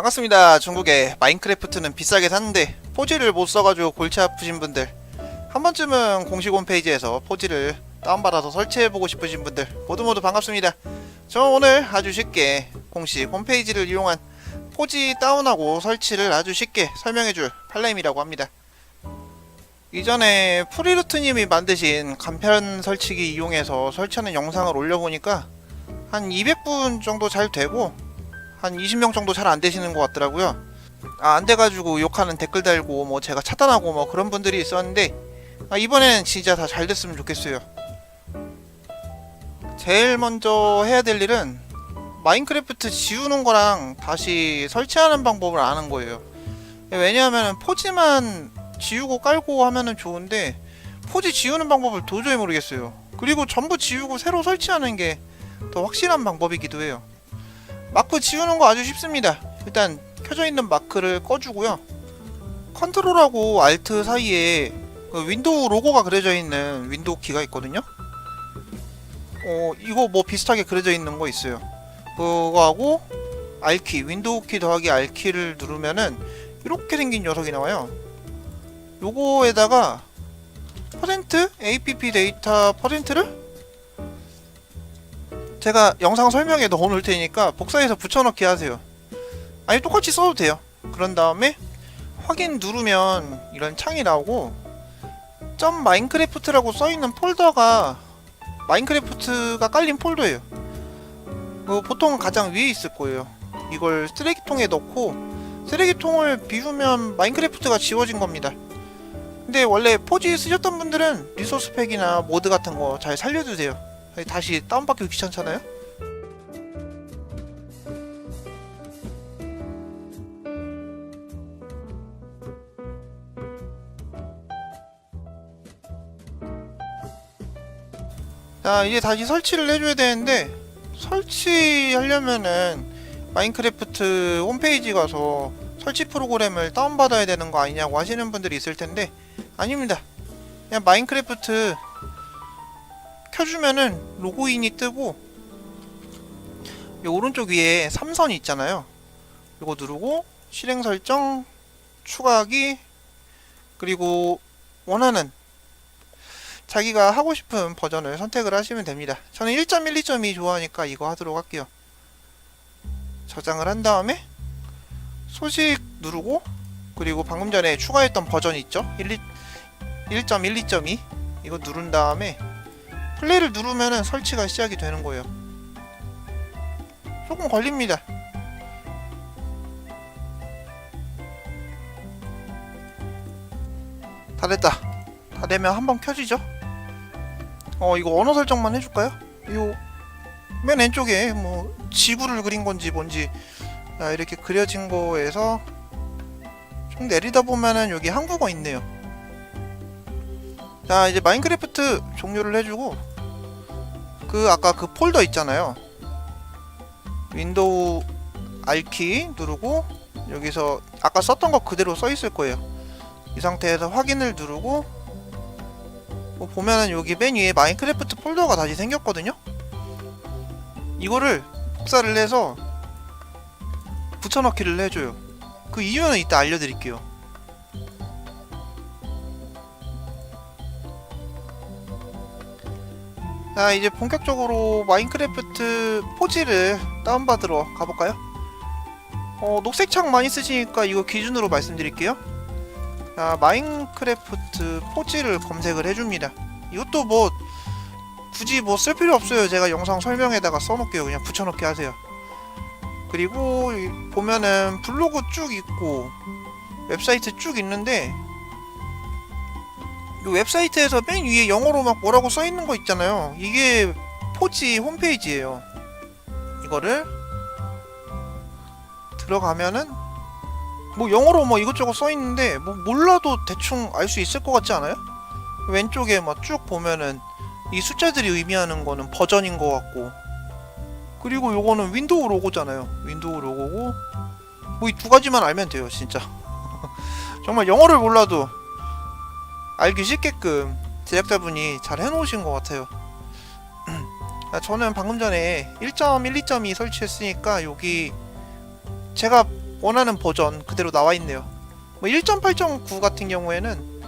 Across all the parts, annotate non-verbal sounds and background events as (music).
반갑습니다. 중국에 마인크래프트는 비싸게 샀는데 포지를 못 써가지고 골치 아프신 분들 한 번쯤은 공식 홈페이지에서 포지를 다운받아서 설치해보고 싶으신 분들 모두 모두 반갑습니다. 저 오늘 아주 쉽게 공식 홈페이지를 이용한 포지 다운하고 설치를 아주 쉽게 설명해줄 팔레임이라고 합니다. 이전에 프리루트님이 만드신 간편 설치기 이용해서 설치하는 영상을 올려보니까 한 200분 정도 잘 되고 한 20명 정도 잘 안 되시는 것 같더라고요. 아, 안 돼가지고 욕하는 댓글 달고 뭐 제가 차단하고 뭐 그런 분들이 있었는데 아, 이번에는 진짜 다 잘 됐으면 좋겠어요. 제일 먼저 해야 될 일은 마인크래프트 지우는 거랑 다시 설치하는 방법을 아는 거예요. 왜냐하면 포지만 지우고 깔고 하면은 좋은데 포지 지우는 방법을 도저히 모르겠어요. 그리고 전부 지우고 새로 설치하는 게 더 확실한 방법이기도 해요. 마크 지우는 거 아주 쉽습니다. 일단 켜져 있는 마크를 꺼주고요. 컨트롤하고 알트 사이에 그 윈도우 로고가 그려져 있는 윈도우 키가 있거든요. 어 이거 뭐 비슷하게 그려져 있는 거 있어요. 그거하고 R키 윈도우 키 더하기 R키를 누르면은 이렇게 생긴 녀석이 나와요. 요거에다가 퍼센트 app 데이터 퍼센트를 제가 영상 설명에 넣어놓을 테니까 복사해서 붙여넣기 하세요. 아니 똑같이 써도 돼요. 그런 다음에 확인 누르면 이런 창이 나오고 점 마인크래프트라고 써있는 폴더가 마인크래프트가 깔린 폴더예요. 그 보통 가장 위에 있을 거예요. 이걸 쓰레기통에 넣고 쓰레기통을 비우면 마인크래프트가 지워진 겁니다. 근데 원래 포지 쓰셨던 분들은 리소스 팩이나 모드 같은 거 잘 살려두세요. 다시 다운받기 귀찮잖아요? 자 이제 다시 설치를 해줘야 되는데 설치하려면은 마인크래프트 홈페이지 가서 설치 프로그램을 다운받아야 되는 거 아니냐고 하시는 분들이 있을 텐데 아닙니다 그냥 마인크래프트 켜주면은 로그인이 뜨고 이 오른쪽 위에 삼선이 있잖아요. 이거 누르고 실행 설정 추가하기 그리고 원하는 자기가 하고 싶은 버전을 선택을 하시면 됩니다. 저는 1.12.2 좋아하니까 이거 하도록 할게요. 저장을 한 다음에 소식 누르고 그리고 방금 전에 추가했던 버전 있죠? 1.12.2 이거 누른 다음에 플레이를 누르면은 설치가 시작이 되는 거예요. 조금 걸립니다. 다 됐다. 다 되면 한번 켜지죠? 어, 이거 언어 설정만 해줄까요? 요, 맨 왼쪽에 뭐, 지구를 그린 건지 뭔지, 자, 이렇게 그려진 거에서 좀 내리다 보면은 여기 한국어 있네요. 자, 이제 마인크래프트 종료를 해주고, 그 아까 그 폴더 있잖아요. 윈도우 R키 누르고 여기서 아까 썼던 거 그대로 써 있을 거예요. 이 상태에서 확인을 누르고 뭐 보면은 여기 맨 위에 마인크래프트 폴더가 다시 생겼거든요. 이거를 복사를 해서 붙여넣기를 해줘요. 그 이유는 이따 알려드릴게요. 자 이제 본격적으로 마인크래프트 포지를 다운받으러 가볼까요? 어 녹색 창 많이 쓰시니까 이거 기준으로 말씀드릴게요. 자 마인크래프트 포지를 검색을 해줍니다. 이것도 뭐 굳이 뭐 쓸 필요 없어요. 제가 영상 설명에다가 써놓을게요. 그냥 붙여넣기 하세요. 그리고 이- 보면은 블로그 쭉 있고 웹사이트 쭉 있는데 이 웹사이트에서 맨 위에 영어로 막 뭐라고 써 있는 거 있잖아요. 이게 포지 홈페이지예요. 이거를 들어가면은 뭐 영어로 뭐 이것저것 써 있는데 뭐 몰라도 대충 알 수 있을 것 같지 않아요? 왼쪽에 막 쭉 보면은 이 숫자들이 의미하는 거는 버전인 것 같고 그리고 요거는 윈도우 로고잖아요. 윈도우 로고고 뭐 이 두 가지만 알면 돼요, 진짜. (laughs) 정말 영어를 몰라도 알기 쉽게끔 제작자분이 잘 해놓으신 것 같아요. (clears throat) 아, 저는 방금 전에 1.12.2 설치했으니까 여기 제가 원하는 버전 그대로 나와 있네요. 뭐 1.8.9 같은 경우에는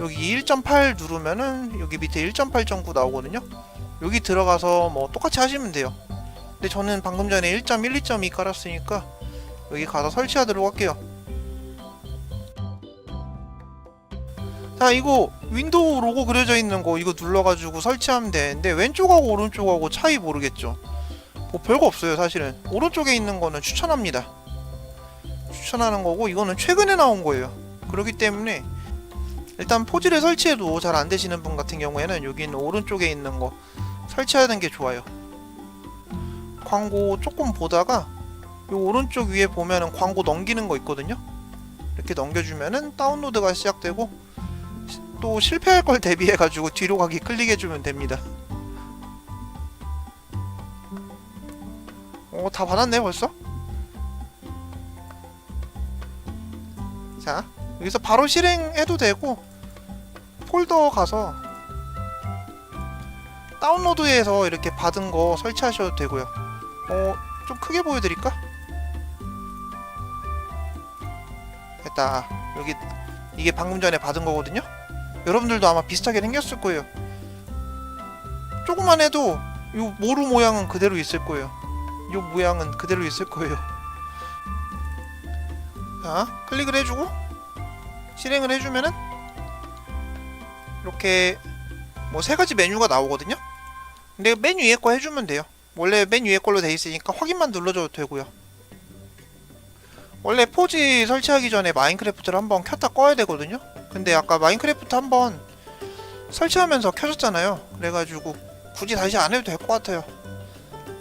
여기 1.8 누르면은 여기 밑에 1.8.9 나오거든요. 여기 들어가서 뭐 똑같이 하시면 돼요. 근데 저는 방금 전에 1.1, 2.2 깔았으니까 여기 가서 설치하도록 할게요. 자 이거 윈도우 로고 그려져 있는 거 이거 눌러가지고 설치하면 되는데 왼쪽하고 오른쪽하고 차이 모르겠죠. 뭐 별거 없어요 사실은. 오른쪽에 있는 거는 추천합니다. 추천하는 거고 이거는 최근에 나온 거예요. 그렇기 때문에 일단 포즈를 설치해도 잘 안 되시는 분 같은 경우에는 여기 있는 오른쪽에 있는 거 설치하는 게 좋아요. 광고 조금 보다가 요 오른쪽 위에 보면은 광고 넘기는 거 있거든요. 이렇게 넘겨주면은 다운로드가 시작되고 또 실패할 걸 대비해 가지고 뒤로 가기 클릭해 주면 됩니다. 어, 다 받았네 벌써? 자, 여기서 바로 실행해도 되고 폴더 가서 다운로드해서 이렇게 받은 거 설치하셔도 되고요. 어, 좀 크게 보여드릴까? 됐다. 여기 이게 방금 전에 받은 거거든요. 여러분들도 아마 비슷하게 생겼을 거예요. 조금만 해도 요 모루 모양은 그대로 있을 거예요. 요 모양은 그대로 있을 거예요. 자, 클릭을 해주고 실행을 해주면은 이렇게 뭐 세 가지 메뉴가 나오거든요. 근데 맨 위에 거 해주면 돼요. 원래 맨 위에 걸로 돼 있으니까 확인만 눌러줘도 되고요. 원래 포지 설치하기 전에 마인크래프트를 한번 켰다 꺼야 되거든요. 근데 아까 마인크래프트 한번 설치하면서 켜졌잖아요. 그래가지고 굳이 다시 안 해도 될 것 같아요.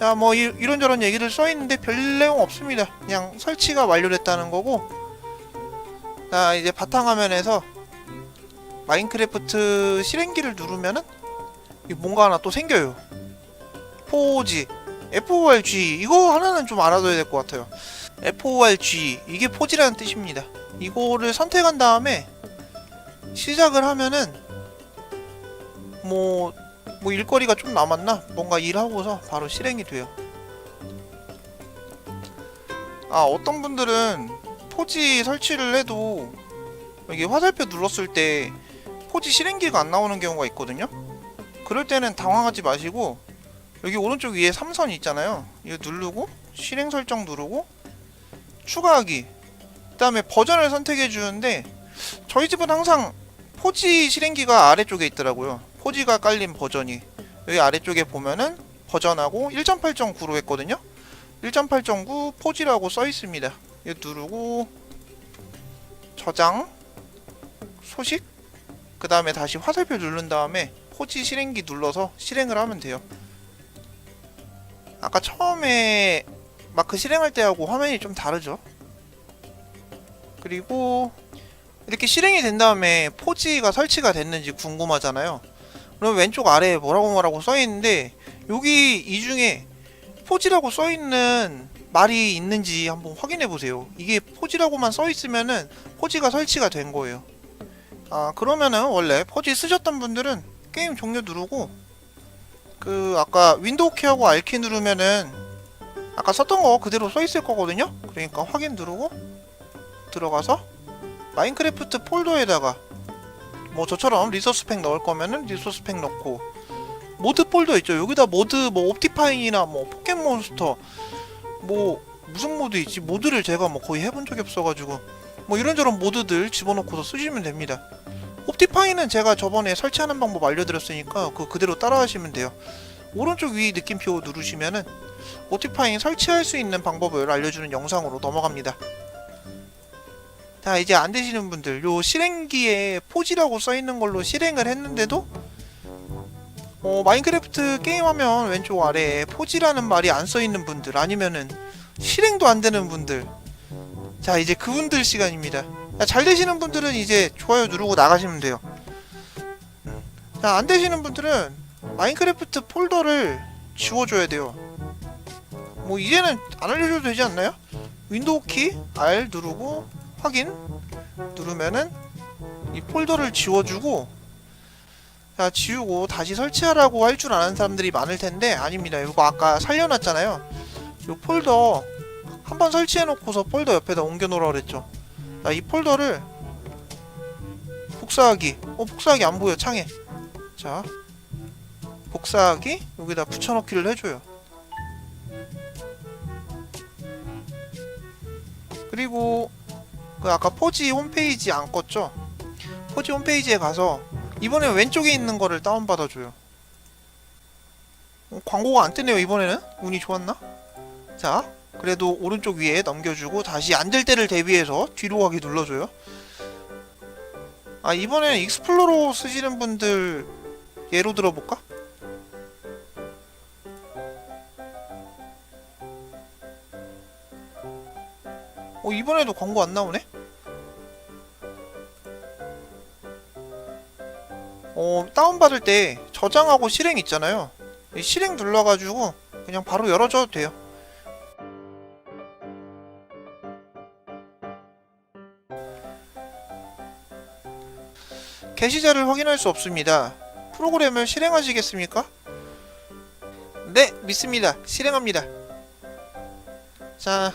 야, 뭐 이, 이런저런 얘기들 써 있는데 별 내용 없습니다. 그냥 설치가 완료됐다는 거고. 자, 이제 바탕화면에서 마인크래프트 실행기를 누르면은 이 뭔가 하나 또 생겨요. 포지, FORG 이거 하나는 좀 알아둬야 될 것 같아요. FORG 이게 포지라는 뜻입니다. 이거를 선택한 다음에 시작을 하면은 뭐, 뭐 일거리가 좀 남았나? 뭔가 일하고서 바로 실행이 돼요. 아, 어떤 분들은 포지 설치를 해도 여기 화살표 눌렀을 때 포지 실행기가 안 나오는 경우가 있거든요. 그럴 때는 당황하지 마시고 여기 오른쪽 위에 삼선 있잖아요. 이거 누르고 실행 설정 누르고 추가하기 그 다음에 버전을 선택해 주는데 저희 집은 항상 포지 실행기가 아래쪽에 있더라고요. 포지가 깔린 버전이. 여기 아래쪽에 보면은 버전하고 1.8.9로 했거든요. 1.8.9 포지라고 써 있습니다. 이거 누르고 저장 소식 그 다음에 다시 화살표 누른 다음에 포지 실행기 눌러서 실행을 하면 돼요. 아까 처음에 마크 실행할 때하고 화면이 좀 다르죠. 그리고 이렇게 실행이 된 다음에 포지가 설치가 됐는지 궁금하잖아요. 그럼 왼쪽 아래에 뭐라고 뭐라고 써 있는데 여기 이 중에 포지라고 써 있는 말이 있는지 한번 확인해 보세요. 이게 포지라고만 써 있으면은 포지가 설치가 된 거예요. 아 그러면은 원래 포지 쓰셨던 분들은 게임 종료 누르고 그 아까 윈도우 키하고 R 키 누르면은 아까 썼던 거 그대로 써 있을 거거든요. 그러니까 확인 누르고 들어가서 마인크래프트 폴더에다가 뭐 저처럼 리소스 팩 넣을 거면은 리소스 팩 넣고 모드 폴더 있죠. 여기다 모드 뭐 옵티파인이나 뭐 포켓몬스터 뭐 무슨 모드 있지? 모드를 제가 뭐 거의 해본 적이 없어가지고 뭐 이런저런 모드들 집어넣고서 쓰시면 됩니다. 옵티파인은 제가 저번에 설치하는 방법 알려드렸으니까 그 그대로 따라하시면 돼요. 오른쪽 위 느낌표 누르시면은 옵티파인 설치할 수 있는 방법을 알려주는 영상으로 넘어갑니다. 자 이제 안 되시는 분들 요 실행기에 포지라고 써있는 걸로 실행을 했는데도 어, 마인크래프트 게임하면 왼쪽 아래에 포지라는 말이 안 써있는 분들 아니면은 실행도 안 되는 분들. 자 이제 그분들 시간입니다. 자, 잘 되시는 분들은 이제 좋아요 누르고 나가시면 돼요. 자 안 되시는 분들은 마인크래프트 폴더를 지워줘야 돼요. 뭐 이제는 안 알려줘도 되지 않나요? 윈도우 키 R 누르고 확인. 누르면은 이 폴더를 지워주고 자 지우고 다시 설치하라고 할 줄 아는 사람들이 많을 텐데 아닙니다. 이거 아까 살려놨잖아요. 이 폴더 한번 설치해 놓고서 폴더 옆에다 옮겨 놓으라 그랬죠. 자이 폴더를 복사하기. 어 복사하기 안 보여 창에. 자 복사하기. 여기다 붙여넣기를 해줘요. 그리고 그 아까 포지 홈페이지 안 껐죠 포지 홈페이지에 가서 이번에 왼쪽에 있는 거를 다운받아줘요 어, 광고가 안 뜨네요 이번에는 운이 좋았나? 자 그래도 오른쪽 위에 넘겨주고 다시 앉을 때를 대비해서 뒤로 가기 눌러줘요 아 이번에는 익스플로러 쓰시는 분들 예로 들어볼까? 어 이번에도 광고 안 나오네? 어 다운받을 때 저장하고 실행 있잖아요. 이 실행 눌러가지고 그냥 바로 열어줘도 돼요. 게시자를 확인할 수 없습니다. 프로그램을 실행하시겠습니까? 네 믿습니다. 실행합니다. 자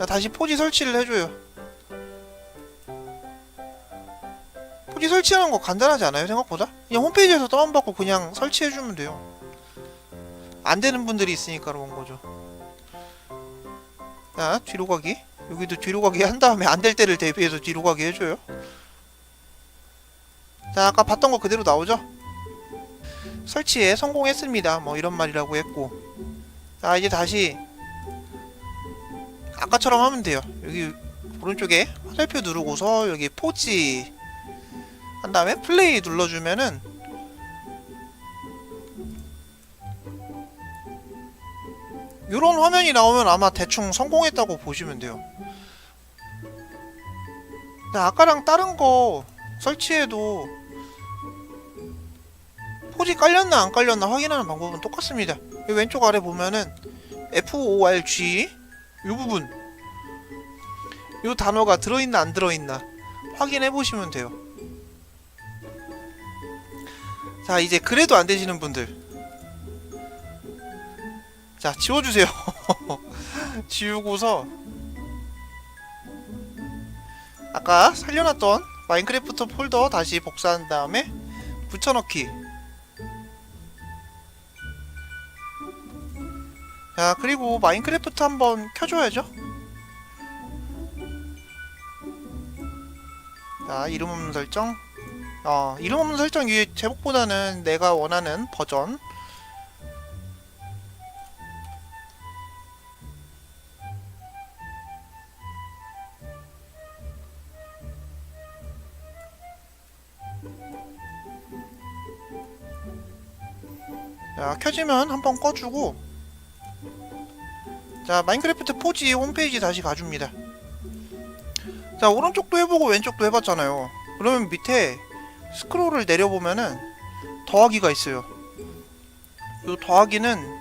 자, 다시 포지 설치를 해줘요. 포지 설치하는 거 간단하지 않아요, 생각보다? 그냥 홈페이지에서 다운받고 그냥 설치해주면 돼요. 안 되는 분들이 있으니까 그런 거죠. 자, 뒤로 가기. 여기도 뒤로 가기 한 다음에 안 될 때를 대비해서 뒤로 가기 해줘요. 자, 아까 봤던 거 그대로 나오죠? 설치에 성공했습니다. 뭐 이런 말이라고 했고. 자, 이제 다시 아까처럼 하면 돼요. 여기 오른쪽에 화살표 누르고서 여기 포지 한 다음에 플레이 눌러주면은 이런 화면이 나오면 아마 대충 성공했다고 보시면 돼요. 아까랑 다른 거 설치해도 포지 깔렸나 안 깔렸나 확인하는 방법은 똑같습니다. 왼쪽 아래 보면은 FORG 이 부분. 이 단어가 들어있나 안 들어있나 확인해 보시면 돼요. 자 이제 그래도 안 되시는 분들. 자 지워주세요. (laughs) 지우고서. 아까 살려놨던 마인크래프트 폴더 다시 복사한 다음에 붙여넣기 자 그리고 마인크래프트 한번 켜줘야죠. 자 이름 없는 설정. 어 이름 없는 설정 위에 제목보다는 내가 원하는 버전. 자 켜지면 한번 꺼주고 자 마인크래프트 포지 홈페이지 다시 가줍니다. 자 오른쪽도 해보고 왼쪽도 해봤잖아요. 그러면 밑에 스크롤을 내려보면은 더하기가 있어요. 요 더하기는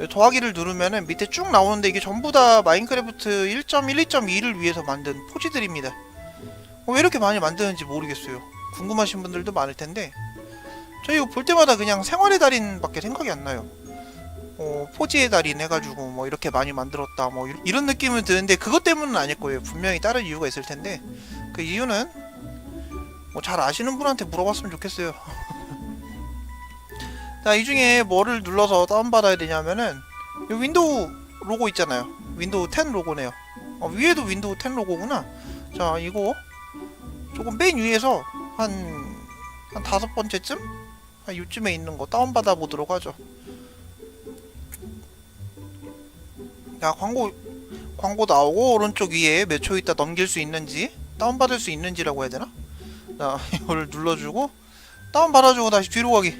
요 더하기를 누르면은 밑에 쭉 나오는데 이게 전부 다 마인크래프트 1.1, 2.2를 위해서 만든 포지들입니다. 어, 왜 이렇게 많이 만드는지 모르겠어요. 궁금하신 분들도 많을 텐데. 저 이거 볼 때마다 그냥 생활의 달인 밖에 생각이 안 나요 어, 포지의 달인 해가지고 뭐 이렇게 많이 만들었다 뭐 이- 이런 느낌은 드는데 그것 때문은 아닐 거예요. 분명히 다른 이유가 있을 텐데 그 이유는 뭐 잘 아시는 분한테 물어봤으면 좋겠어요. (laughs) 자 이 중에 뭐를 눌러서 다운받아야 되냐면은 이 윈도우 로고 있잖아요. 윈도우 10 로고네요. 어, 위에도 윈도우 10 로고구나. 자 이거 조금 맨 위에서 한 한 다섯 번째쯤? 한 요쯤에 있는 거 다운받아 보도록 하죠 자 광고 광고 나오고 오른쪽 위에 몇 초 있다 넘길 수 있는지 다운받을 수 있는지라고 해야 되나? 자 (laughs) 이거를 눌러주고 다운받아주고 다시 뒤로 가기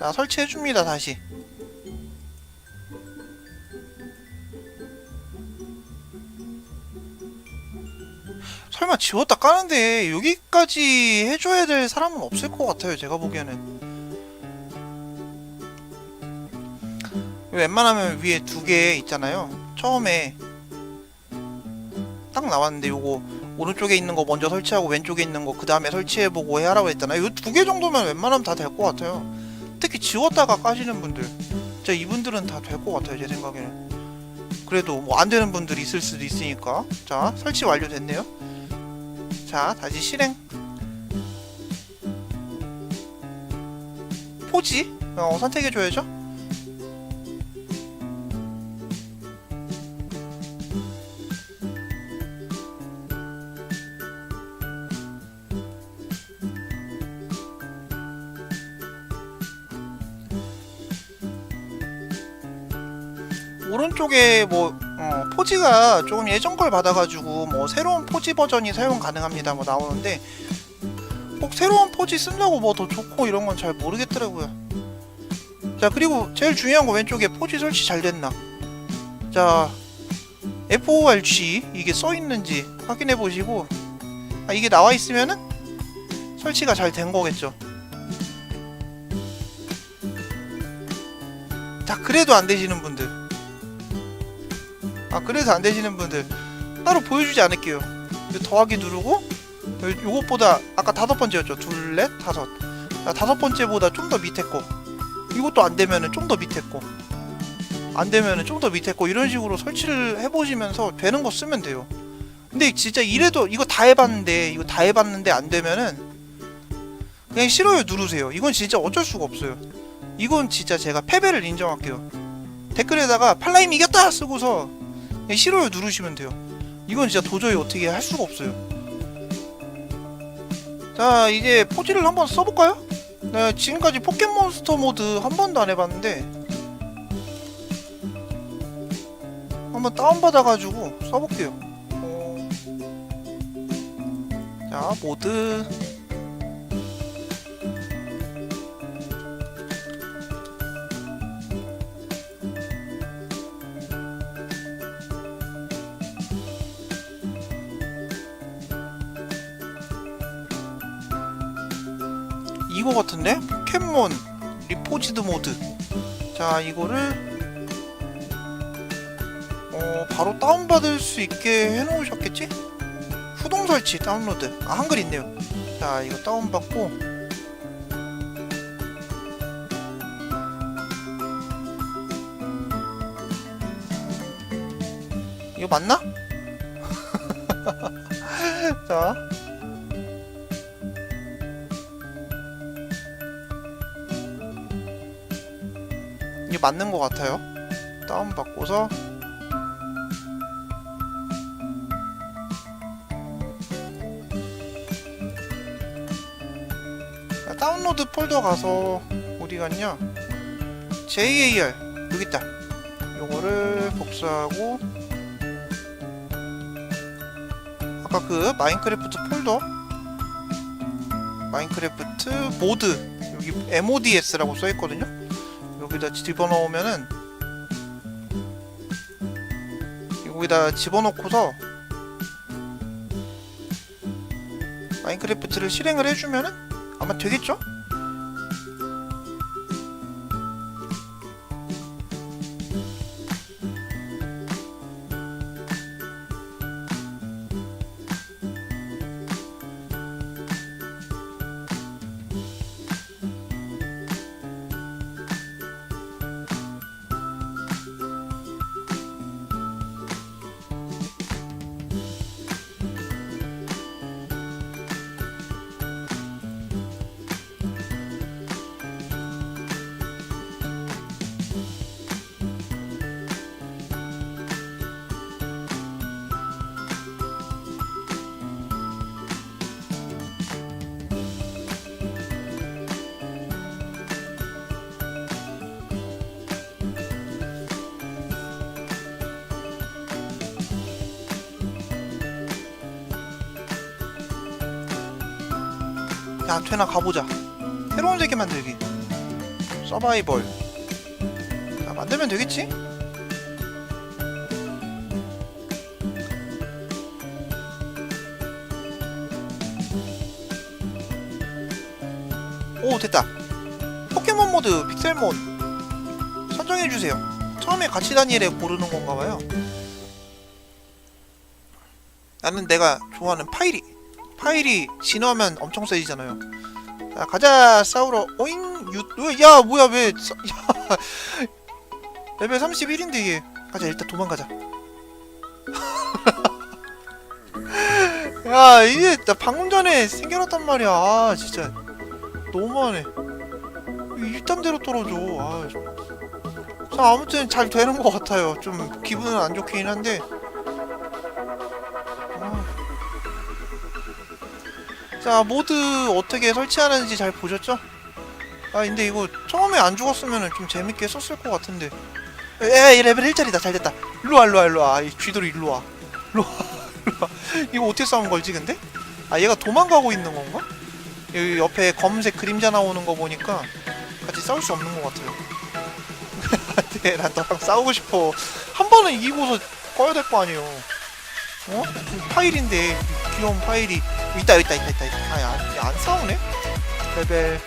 자 설치해줍니다 다시 지웠다 까는데 여기까지 해줘야 될 사람은 없을 것 같아요 제가 보기에는 웬만하면 위에 두 개 있잖아요 처음에 딱 나왔는데 요거 오른쪽에 있는 거 먼저 설치하고 왼쪽에 있는 거 그 다음에 설치해보고 해라고 했잖아요. 요 두 개 정도면 웬만하면 다 될 것 같아요. 특히 지웠다가 까시는 분들, 진짜 이분들은 다 될 것 같아요 제 생각에는. 그래도 뭐 안 되는 분들이 있을 수도 있으니까. 자 설치 완료됐네요. 자 다시 실행. 포지 어, 선택해 줘야죠. 오른쪽에 뭐 어, 포지가 조금 예전 걸 받아가지고 뭐 새로운 포지 버전이 사용 가능합니다 뭐 나오는데 꼭 새로운 포지 쓴다고 뭐 더 좋고 이런 건 잘 모르겠더라고요. 자 그리고 제일 중요한 거 왼쪽에 포지 설치 잘 됐나? 자 FORG 이게 써 있는지 확인해 보시고 아, 이게 나와 있으면은 설치가 잘 된 거겠죠. 자 그래도 안 되시는 분들 아 그래서 안 되시는 분들 따로 보여주지 않을게요. 요 더하기 누르고 요- 요것보다 아까 다섯 번째였죠? 둘 넷 다섯. 자, 다섯 번째보다 좀 더 밑에 거 이것도 안 되면은 좀 더 밑에 거안 되면은 좀 더 밑에 거 이런 식으로 설치를 해보시면서 되는 거 쓰면 돼요. 근데 진짜 이래도 이거 다 해봤는데 이거 다 해봤는데 안 되면은 그냥 싫어요 누르세요. 이건 진짜 어쩔 수가 없어요. 이건 진짜 제가 패배를 인정할게요. 댓글에다가 팔라임 이겼다 쓰고서 싫어요 누르시면 돼요. 이건 진짜 도저히 어떻게 할 수가 없어요. 자 이제 포지를 한번 써볼까요? 네, 지금까지 포켓몬스터 모드 한 번도 안 해봤는데 한번 다운받아가지고 써볼게요. 어... 자 모드 이거 같은데? 포켓몬 리포지드 모드 자 이거를 어 바로 다운받을 수 있게 해놓으셨겠지? 후동 설치 다운로드 아 한글 있네요 자 이거 다운받고 이거 맞나? (laughs) 자 이게 맞는 것 같아요. 다운 받고서 자, 다운로드 폴더 가서 어디 갔냐? JAR 여기 있다. 요거를 복사하고 아까 그 마인크래프트 폴더 마인크래프트 모드 여기 MODS라고 써 있거든요. 여기다 집어넣으면은 여기다 집어넣고서 마인크래프트를 실행을 해주면은 아마 되겠죠? 야 퇴나 가보자. 새로운 세계 만들기. 서바이벌. 자 만들면 되겠지? 오 됐다. 포켓몬 모드 픽셀몬 선정해주세요. 처음에 같이 다니래 고르는 건가봐요. 나는 내가 좋아하는 파이리 파이리 진화하면 엄청 세지잖아요. 자 가자 싸우러. 오잉 유, 왜, 야 뭐야 왜 싸- (laughs) 야, 레벨 31인데 이게 가자 일단 도망가자. (laughs) 야 이게 나 방금 전에 생겨났단 말이야. 아 진짜. 너무하네. 일단대로 떨어져. 아 자, 아무튼 잘 되는 것 같아요. 좀 기분은 안 좋긴 한데. 자, 모드 어떻게 설치하는지 잘 보셨죠? 아, 근데 이거 처음에 안 죽었으면 좀 재밌게 썼을 것 같은데. 에이, 레벨 1짜리다. 잘 됐다. 일로와, 일로와, 일로와. 이 쥐돌이 일로와. 일로와. (laughs) 이거 어떻게 싸운 걸지, 근데? 아, 얘가 도망가고 있는 건가? 여기 옆에 검은색 그림자 나오는 거 보니까 같이 싸울 수 없는 것 같아요. (laughs) 안돼 난 너랑 싸우고 싶어 한 번은 이기고서 꺼야 될 거 아니에요 어? 파일인데 이 귀여운 파일이 있다 있다 있다 있다 아니 안, 안 싸우네? 레벨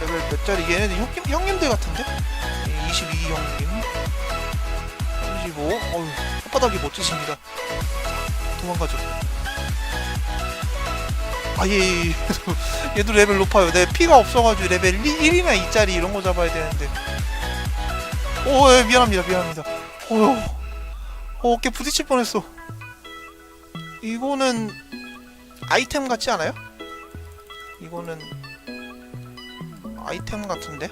레벨 몇 짜리 얘네들 형님, 형님들 같은데? 22 형님 35 어휴 혓바닥이 멋지십니다 자, 도망가죠 아예 예, 예. 얘도 레벨 높아요. 내 피가 없어가지고 레벨 1, 이나 2짜리 이런 거 잡아야 되는데. 오, 예, 미안합니다, 미안합니다. 어휴, 어, 어깨 부딪힐 뻔했어. 이거는 아이템 같지 않아요? 이거는 아이템 같은데?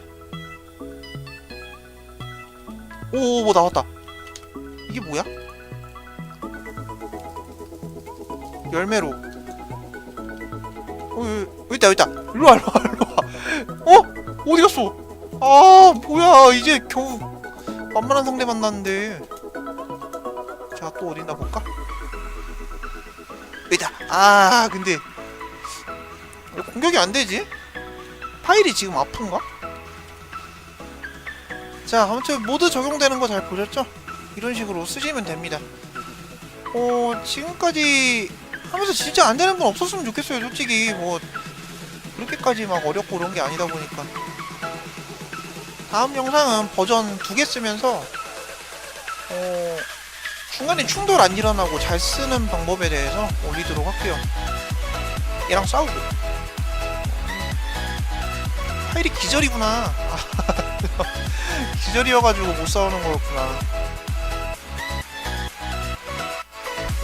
오, 뭐 나왔다. 이게 뭐야? 열매로. 어, 여기, 있다, 여기 있다. 일로와, 일로와, 일로와. 어? 어디 갔어? 아, 뭐야. 이제 겨우 만만한 상대 만났는데. 자, 또 어딨나 볼까? 있다. 아, 근데. 왜 공격이 안 되지? 파일이 지금 아픈가? 자, 아무튼 모드 적용되는 거 잘 보셨죠? 이런 식으로 쓰시면 됩니다. 어, 지금까지 하면서 진짜 안 되는 건 없었으면 좋겠어요, 솔직히. 뭐, 그렇게까지 막 어렵고 그런 게 아니다 보니까. 다음 영상은 버전 두 개 쓰면서, 어, 중간에 충돌 안 일어나고 잘 쓰는 방법에 대해서 올리도록 할게요. 얘랑 싸우고. 파일이 기절이구나. (laughs) 기절이어가지고 못 싸우는 거였구나.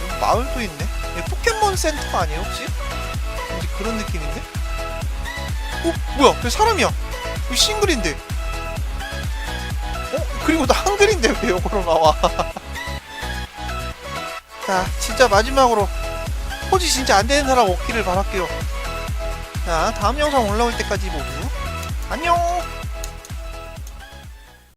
여기 마을도 있네. 여기 포켓몬 센터 아니에요 혹시? 왠지 그런 느낌인데? 어? 뭐야? 왜 사람이야? 왜 싱글인데? 어? 그리고 나 한글인데 왜 영어로 나와? (laughs) 자, 진짜 마지막으로 포지 진짜 안 되는 사람 없기를 바랄게요. 자, 다음 영상 올라올 때까지 모두 안녕!